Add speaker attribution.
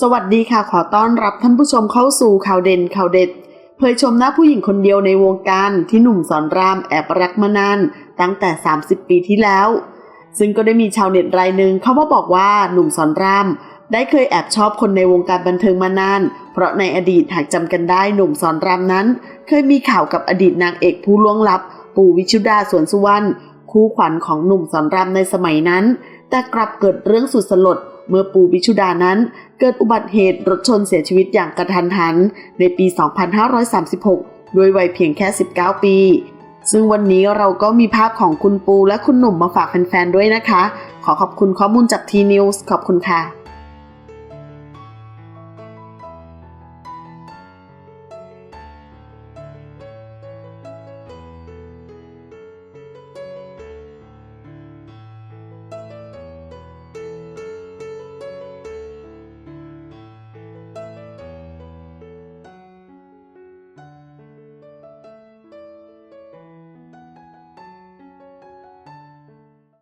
Speaker 1: สวัสดีค่ะขอต้อนรับท่านผู้ชมเข้าสู่ข่าวเด่นข่าวเด็ด เผยชมหน้าผู้หญิงคนเดียวในวงการที่หนุ่มสอนรามแอบรักมานานตั้งแต่ 30 ปีที่แล้ว ซึ่งก็ได้มีชาวเน็ตรายหนึ่งเข้ามาบอกว่าหนุ่มสอนราม ได้เคยแอบชอบคนในวงการบันเทิงมานาน เพราะในอดีตหากจำกันได้หนุ่มสอนรามนั้น เคยมีข่าวกับอดีตนางเอกผู้ล่วงลับ ปู่วิชุดาสวนสุวรรณคู่ขวัญของหนุ่มสอนรามในสมัยนั้น แต่กลับเกิดเรื่องสุดสลดเเมื่อปู่บิชุดานั้นเกิดอุบัติเหตุรถชนเสียชีวิตอย่างกระทันหัน ในปี 2536 ด้วยวัยเพียงแค่ 19 ปี ซึ่งวันนี้เราก็มีภาพของคุณปูและคุณหนุ่มมาฝากแฟนๆด้วยนะคะ ขอขอบคุณข้อมูลจากทีนิวส์ขอบคุณค่ะ